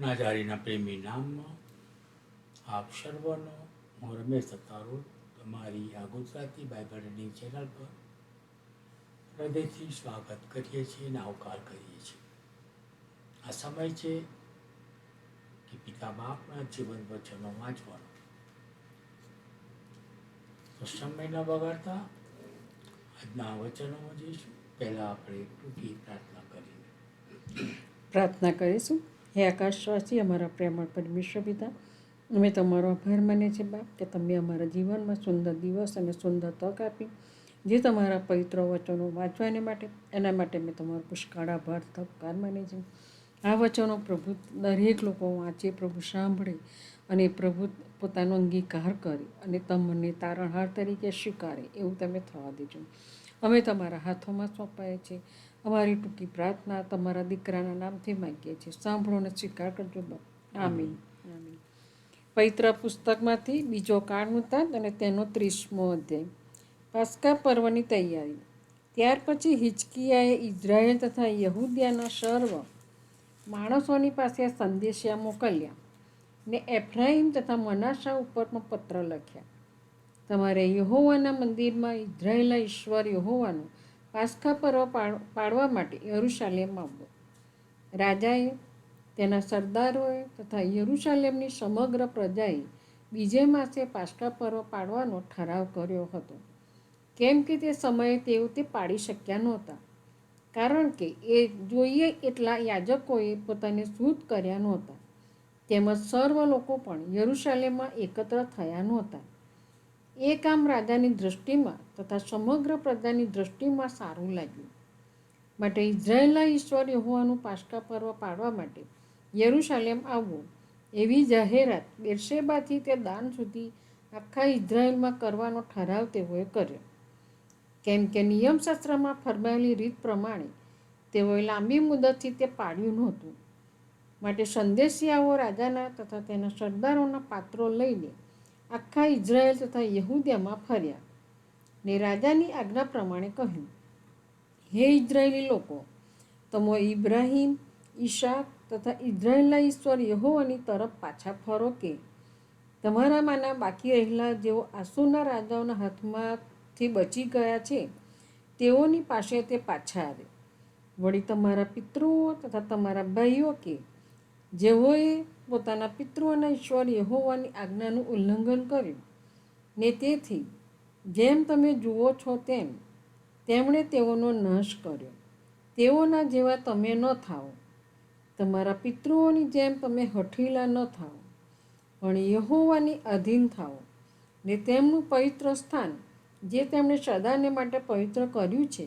નાજારીના પ્રેમી નામમાં આપ સર્વનો હું રમેશ સત્તારો તમારી આ ગુજરાતી બાઇબલની ચેનલ પર હૃદયથી સ્વાગત કરીએ છીએ અને આવકાર કરીએ છીએ. આ સમય છે કે પિતા બાપના જીવન વચનો વાંચવાનો. તો સમય ન બગાડતા આજના વચનોમાં જઈશું. પહેલાં આપણે ટૂંકી પ્રાર્થના કરીએ. પ્રાર્થના કરીશું. હે આકાશવાસી, અમારા પ્રેમળ પરમેશ્વર પિતા, અમે તમારો આભાર માને છે બાપ, કે તમે અમારા જીવનમાં સુંદર દિવસ અને સુંદર તક આપી, જે તમારા પવિત્ર વચનો વાંચવાને માટે, એના માટે મેં તમારો પુષ્કળ આભાર તપકાર માને છે આ વચનો પ્રભુ, દરેક લોકો વાંચે, પ્રભુ સાંભળે અને પ્રભુ પોતાનો અંગીકાર કરે અને તમને તારણહાર તરીકે સ્વીકારે, એવું તમે થવા દેજો. અમે તમારા હાથોમાં સોંપાય છે અમારી ટૂંકી પ્રાર્થના તમારા દીકરાના નામથી માગીએ છીએ. સાંભળો અને સ્વીકાર કરજો આમીન. આમીન. પવિત્ર પુસ્તકમાંથી બીજો કાળનુતાંત અને તેનો ત્રીસમો અધ્યાય. પાસ્કા પર્વની તૈયારી. ત્યાર પછી હિચકિયાએ ઇઝરાયલ તથા યહૂદિયાના સર્વ માણસોની પાસે સંદેશિયા મોકલ્યા ને એફ્રાહિમ તથા મનાશા ઉપર પણ પત્ર લખ્યા. તમારે યહોવાના મંદિરમાં ઇઝરાયેલા ઈશ્વર યહોવાનું પાસ્કા પર્વ પાડ- પાડવા માટે યરુશાલેમ આવ્યો રાજાએ તેના સરદારોએ તથા યરુશાલેમની સમગ્ર પ્રજાએ બીજે માસે પાસ્કા પર્વ પાડવાનો ઠરાવ કર્યો હતો. કેમ કે તે સમયે તેઓ તે પાડી શક્યા નહોતા. કારણ કે એ જોઈએ એટલા યાજકોએ પોતાને શુદ્ધ કર્યા નહોતા. તેમજ સર્વ લોકો પણ યરુશાલેમમાં એકત્ર થયા નહોતા. એ કામ રાજાની દૃષ્ટિમાં તથા સમગ્ર પ્રજાની દૃષ્ટિમાં સારું લાગ્યું. માટે ઇઝરાયેલના ઈશ્વર હોવાનું પાસ્કા પર્વ પાડવા માટે યરુશાલેમ આવવું એવી જાહેરાત બેરશેબાથી તે દાન સુધી આખા ઇઝરાયેલમાં કરવાનો ઠરાવ તેઓએ કર્યો. કેમ કે નિયમશાસ્ત્રમાં ફરમાયેલી રીત પ્રમાણે તેઓએ લાંબી મુદતથી તે પાડ્યું નહોતું. માટે સંદેશિયાઓ રાજાના તથા તેના સરદારોના પાત્રો લઈને આખા ઇઝરાયલ તથા યહૂદિયામાં ફર્યા. ને રાજાની આજ્ઞા પ્રમાણે કહ્યું, હે ઇઝરાયેલી લોકો, તમે ઇબ્રાહિમ ઈશાક તથા ઇઝરાયેલના ઈશ્વર યહોવાની તરફ પાછા ફરો કે? તમારામાંના બાકી રહેલા જેઓ આસુના રાજાઓના હાથમાંથી બચી ગયા છે, તેઓની પાસે તે પાછા આવે. વળી તમારા પિતૃઓ તથા તમારા ભાઈઓ કે? જેઓએ પોતાના પિતૃઓના ઈશ્વર યહોવાની આજ્ઞાનું ઉલ્લંઘન કર્યું. ને તેથી, જેમ તમે જુઓ છો તેમ, તેમણે તેઓનો નાશ કર્યો. તેઓના જેવા તમે ન થાઓ. તમારા પિતૃઓની જેમ તમે હઠીલા ન થાઓ. પણ યહોવાની અધીન થાઓ. ને તેમનું પવિત્ર સ્થાન, જે તેમણે સદાને માટે પવિત્ર કર્યું છે,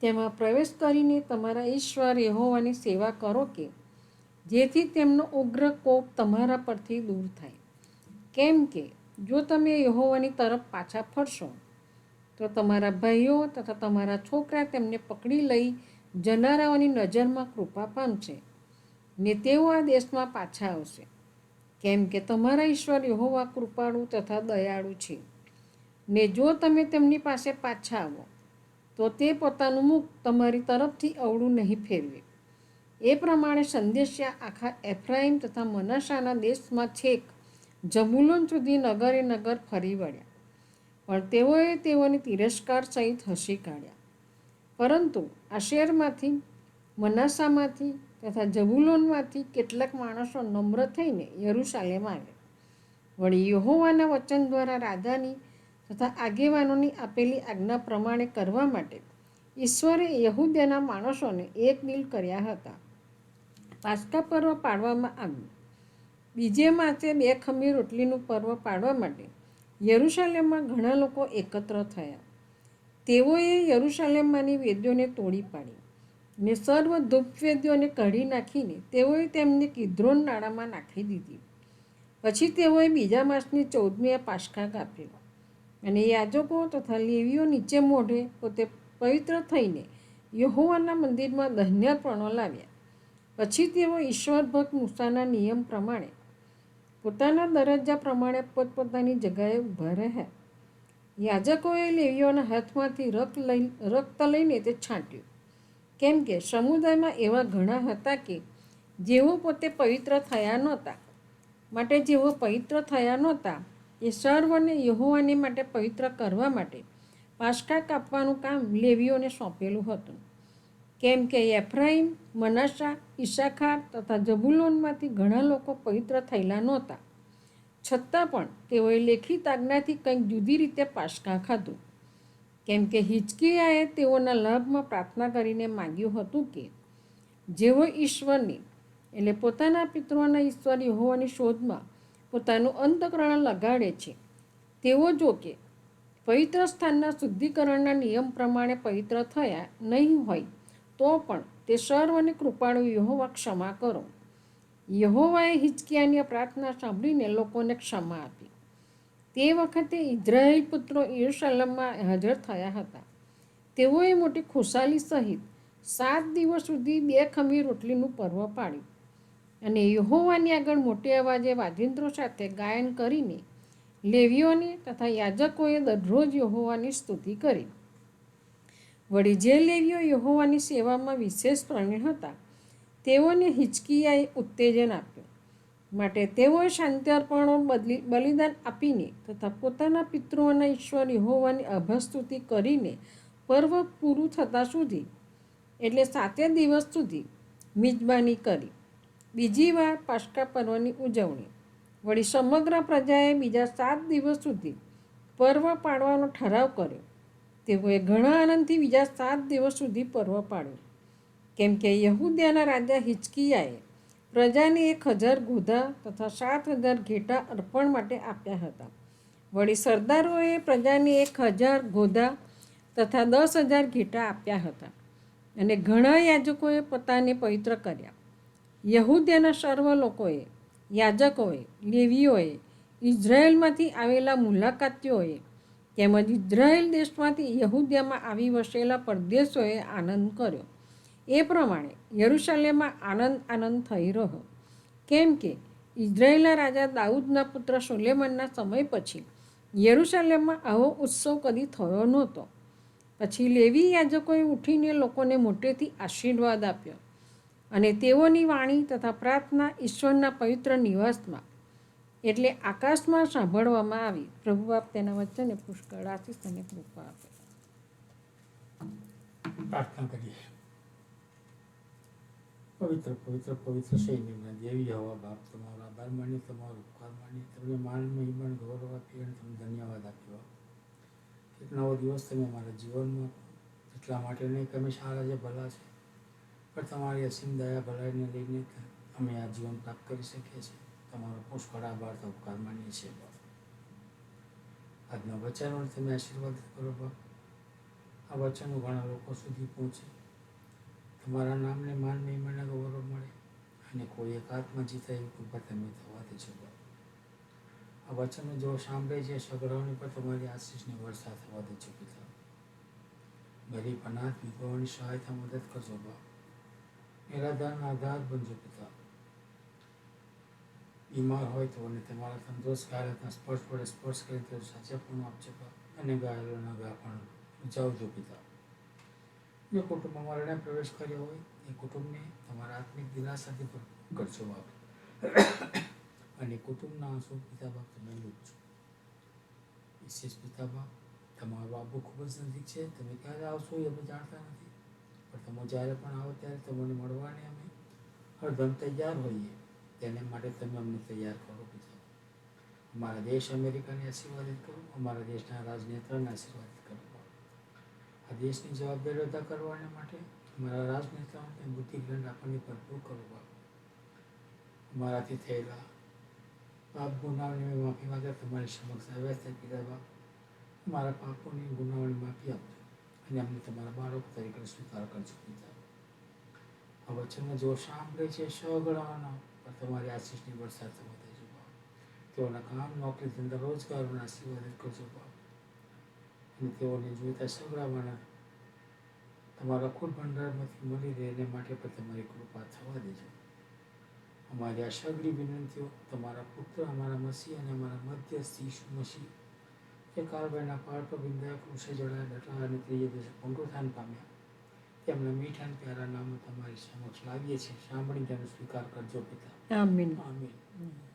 તેમાં પ્રવેશ કરીને તમારા ઈશ્વર યહોવાની સેવા કરો કે જેથી તેમનો ઉગ્ર કોપ તમારા પરથી દૂર થાય. કેમ કે, જો તમે યહોવાની તરફ પાછા ફરશો, તો તમારા ભાઈઓ તથા તમારા છોકરા તેમને પકડી લઈ જનારાઓની નજરમાં કૃપા પામશે ને તેઓ આ દેશમાં પાછા આવશે. કેમ કે તમારા ઈશ્વર યહોવા કૃપાળુ તથા દયાળુ છે. ને જો તમે તેમની પાસે પાછા આવો, તો તે પોતાનું મુખ તમારી તરફથી અવળું નહીં ફેરવે. એ પ્રમાણે સંદેશ્યા આખા એફ્રાઈમ તથા મનાશાના દેશમાં છેક જમુલન સુધી નગરે નગર ફરી વળ્યા. પણ તેઓએ તેઓની તિરસ્કાર સહિત હસી કાઢ્યા. પરંતુ આશેરમાંથી મનાસામાંથી તથા જબુલોનમાંથી કેટલાક માણસો નમ્ર થઈને યરુશાલેમ આવ્યા. વળી યહોવાના વચન દ્વારા રાજાની તથા આગેવાનોની આપેલી આજ્ઞા પ્રમાણે કરવા માટે ઈશ્વરે યહૂદ્યના માણસોને એક દિલ કર્યા હતા. પાસ્કા પર્વ પાડવામાં આવ્યું. બીજે માસે બે ખમીર રોટલીનું પર્વ પાડવા માટે યરુશાલેમમાં ઘણા લોકો એકત્ર થયા. તેઓએ યરુશાલેમમાંની વેદ્યોને તોડી પાડી ને સર્વ ધૂપવેદ્યોને કાઢી નાખીને તેઓએ તેમને કિદ્રોન નાળામાં નાખી દીધી. પછી તેઓએ બીજા માસની ચૌદમીએ પાસખા કાપ્યો અને યાજકો તથા લેવીઓ નીચે મોઢે પોતે પવિત્ર થઈને યહોવાના મંદિરમાં ધન્યપણો લાવ્યા. પછી તેઓ ઈશ્વરભક્ત મૂસાના નિયમ પ્રમાણે પોતાના દરજ્જા પ્રમાણે પોતપોતાની જગાએ ઊભા રહ્યા યાજકોએ લેવીઓના હાથમાંથી રક્ત લઈ, રક્ત લઈને તે છાંટ્યું. કેમ કે સમુદાયમાં એવા ઘણા હતા કે જેઓ પોતે પવિત્ર થયા નહોતા. માટે જેઓ પવિત્ર થયા નહોતા, એ સર્વને યહોવાને માટે પવિત્ર કરવા માટે પાસકા કાપવાનું કામ લેવીઓને સોંપેલું હતું. કેમ કે એફ્રાઈમ મનાસા ઈશાખાર તથા જબુલોનમાંથી ઘણા લોકો પવિત્ર થયેલા નહોતા. છતાં પણ તેઓએ લેખિત આજ્ઞાથી કંઈક જુદી રીતે પાસકા ખાધું. કેમ કે હિચકિયાએ તેઓના લાભમાં પ્રાર્થના કરીને માંગ્યું હતું કે, જેઓ ઈશ્વરની, એટલે પોતાના પિતૃઓના ઈશ્વર હોવાની શોધમાં પોતાનું અંતકરણ લગાડે છે, તેઓ જો કે પવિત્ર સ્થાનના શુદ્ધિકરણના નિયમ પ્રમાણે પવિત્ર થયા નહીં હોય તો પણ તે સર્વ અને કૃપાળુ યહોવા ક્ષમા કરો. યહોવાએ હિચકિયાની પ્રાર્થના સાંભળીને લોકોને ક્ષમા આપી. તે વખતે ઇઝરાયેલ પુત્રો યરુશલેમમાં હાજર થયા હતા. તેઓએ મોટી ખુશાલી સહિત સાત દિવસ સુધી બે ખમી રોટલીનું પર્વ પાડ્યું અને યહોવાની આગળ મોટે અવાજે વાજિંત્રો સાથે ગાયન કરીને લેવીઓને તથા યાજકોએ દરરોજ યહોવાની સ્તુતિ કરી. વળી જે લેવીઓ યહોવાની સેવામાં વિશેષ પ્રવીણ હતા, તેઓને હિચકીયાએ ઉત્તેજન આપ્યું. માટે તેઓએ શાંત્યર્પણો બદલી, બલિદાન આપીને તથા પોતાના પિતૃઓના ઈશ્વર યહોવાની અભસ્તુતિ કરીને પર્વ પૂરું થતાં સુધી, એટલે સાતે દિવસ સુધી મિજબાની કરી. બીજી વાર પાસ્કા પર્વની ઉજવણી. વળી સમગ્ર પ્રજાએ બીજા સાત દિવસ સુધી પર્વ પાડવાનો ઠરાવ કર્યો. તેઓએ ઘણા આનંદથી બીજા સાત દિવસ સુધી પર્વ પાડ્યો કેમ કે યહૂદિયાના રાજા હિચકિયાએ પ્રજાને એક હજાર ગોધા તથા સાત હજાર ઘેટા અર્પણ માટે આપ્યા હતા. વળી સરદારોએ પ્રજાને એક હજાર ગોધા તથા દસ હજાર ઘેટા આપ્યા હતા અને ઘણા યાજકોએ પોતાને પવિત્ર કર્યા. યહૂદિયાના સર્વ લોકોએ, યાજકોએ, લેવીઓએ, ઇઝરાયેલમાંથી આવેલા મુલાકાતીઓએ તેમજ ઇઝરાયેલ દેશમાંથી યહૂદિયામાં આવી વસેલા પરદેશોએ આનંદ કર્યો. એ પ્રમાણે યરુશલેમમાં આનંદ આનંદ થઈ રહ્યો. કેમ કે ઇઝરાયેલના રાજા દાઉદના પુત્ર સુલેમનના સમય પછી યરુશલેમમાં આવો ઉત્સવ કદી થયો નહોતો. પછી લેવી યાજકોએ ઉઠીને લોકોને મોટેથી આશીર્વાદ આપ્યો અને તેઓની વાણી તથા પ્રાર્થના ઈશ્વરના પવિત્ર નિવાસમાં એટલે આકાશમાં સાંભળવામાં આવી. પ્રભુ આપ તેના વચ્ચેને પુષ્કળ આશીષ અને કૃપા આપે. પ્રાર્થના કરીએ. પવિત્ર પવિત્ર પવિત્ર સૈન્યના દેવી હવા બાપ તમારો આભાર માની તમારો ઉપકાર માની તમને માન મહિમાન ગૌરવ આપી અને તમને ધન્યવાદ આપ્યો. એક નવો દિવસ તમે મારા જીવનમાં એટલા માટે નહીં કે અમે સારા છે, ભલા છે. પણ તમારી અસીમ દયા, ભલાઈને લઈને અમે આ જીવન પ્રાપ્ત કરી શકીએ છીએ. તમારો પુષ્કળ આભાર તો ઉપકાર માનીએ છીએ બાપ આજના વચનો તમે આશીર્વાદ કરો બાપ આ વચનો ઘણા લોકો સુધી પહોંચે. તમારા નામને માન મહિમાને ગૌરવ મળે. અને કોઈ એક આત્મા જીતા એવી કૃપા તમે થવા દેજો આ વચનો જો સાંભળે છે, સગડાઓની પર તમારી આશીષની વર્ષા થવા દેજો પિતા. ગરીબ અનાથ વિધવાઓની સહાયતા મદદ કરજો બાપ નિરાધારના આધાર બનજો પિતા. બીમાર હોય તો અને તમારા તંદુરસ્ત કાર્યના સ્પર્શ વડે સ્પર્શ કરી તો સાચા આપજો બાપ અને ઘાયલોના ગા પણ ઉજાવજો પિતા. જે કુટુંબમાં મરણે પ્રવેશ કર્યો હોય, એ કુટુંબને તમારા આત્મિક દિલાસાથી પણ કરજો બાપ. અને કુટુંબના આંસુ પિતા બાપ તમે લૂટજો વિશેષ પિતા બાપ, તમારો આબુ ખૂબ જ નજીક છે, તમે ક્યારે આવશો એ અમે જાણતા નથી. પણ તમે જ્યારે પણ આવો ત્યારે તમને મળવાને અમે હરદમ તૈયાર હોઈએ. તેને માટે તમે અમને તૈયાર કરો બીજા અમારા દેશ અમેરિકાને આશીર્વાદિત કરો, અમારા દેશના રાજનેતાને આશીર્વાદિત કરો. આ દેશની જવાબદારી અદા કરવાને માટે અમારા રાજનેતાઓને બુદ્ધિ જ્ઞાન આપણને ભરપૂર કરો અમારાથી થયેલા પાપ ગુનાઓની મેં માફી માંગે તમારી સમક્ષ આવ્યા છે પિતા બાપ. અમારા પાપોની ગુનાઓની માફી આપજો અને અમને તમારા બાળકો તરીકે સ્વીકાર કરજો પિતા. આ વચનમાં જો સાંભળે છે, સગળાનો પર તમારી આશીષની વરસાદ થવા દેજો બાપ તેઓના કામ, નોકરી ધંધા, રોજગારોના આશીર્વાદ કરજો બાપ અને તેઓને જોઈતા સગડાવાના તમારા કુલ ભંડારમાંથી મળી રહે એને માટે પણ તમારી કૃપા થવા દેજો. અમારી આ સગડી વિનંતીઓ તમારા પુત્ર, અમારા મસી અને અમારા મધ્યસ્થ ઈસુ મસી જે કાળભાઈના પાળ પર બિંદાય કૃષે જડાયા ડટા અને ત્રીજે દિવસે પુનરુત્થાન પામ્યા. તેમના મીઠા અને પ્યારા નામો તમારી સમક્ષ લાવીએ છીએ. સાંભળી તેનો સ્વીકાર કરજો પિતા. આમીન. આમીન.